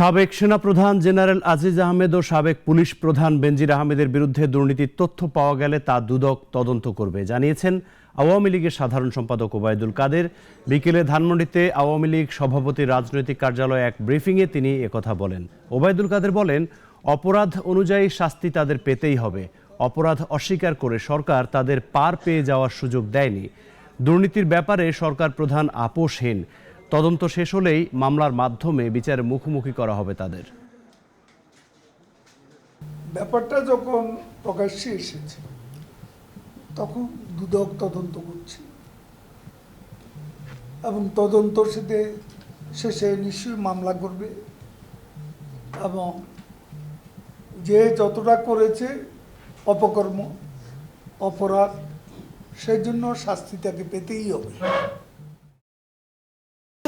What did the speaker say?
সাবেক সেনাপ্রধান জেনারেল আজিজ আহমেদ ও সাবেক পুলিশ প্রধান বেনজির আহমেদের বিরুদ্ধে দুর্নীতির তথ্য পাওয়া গেলে তা দুদক তদন্ত করবে, জানিয়েছেন আওয়ামী লীগের সাধারণ সম্পাদক ওবায়দুল কাদের। বিকেলে ধানমন্ডিতে আওয়ামী লীগ সভাপতি রাজনৈতিক কার্যালয়ে এক ব্রিফিংয়ে তিনি একথা বলেন। ওবায়দুল কাদের বলেন, অপরাধ অনুযায়ী শাস্তি তাদের পেতেই হবে। অপরাধ অস্বীকার করে সরকার তাদের পার পেয়ে যাওয়ার সুযোগ দেয়নি। দুর্নীতির ব্যাপারে সরকার প্রধান আপোষহীন তদন্ত শেষ হলেই মামলার মাধ্যমে বিচারের মুখোমুখি করা হবে তাদের। ব্যাপারটা যখন প্রকাশ্যে এসেছে, তখন দুদক তদন্ত করছে। এবং তদন্ত সাথে শেষে নিশ্চয়ই মামলা করবে। এবং যে যতটা করেছে অপকর্ম, অপরাধ সেই জন্য শাস্তি তাকে পেতেই হবে।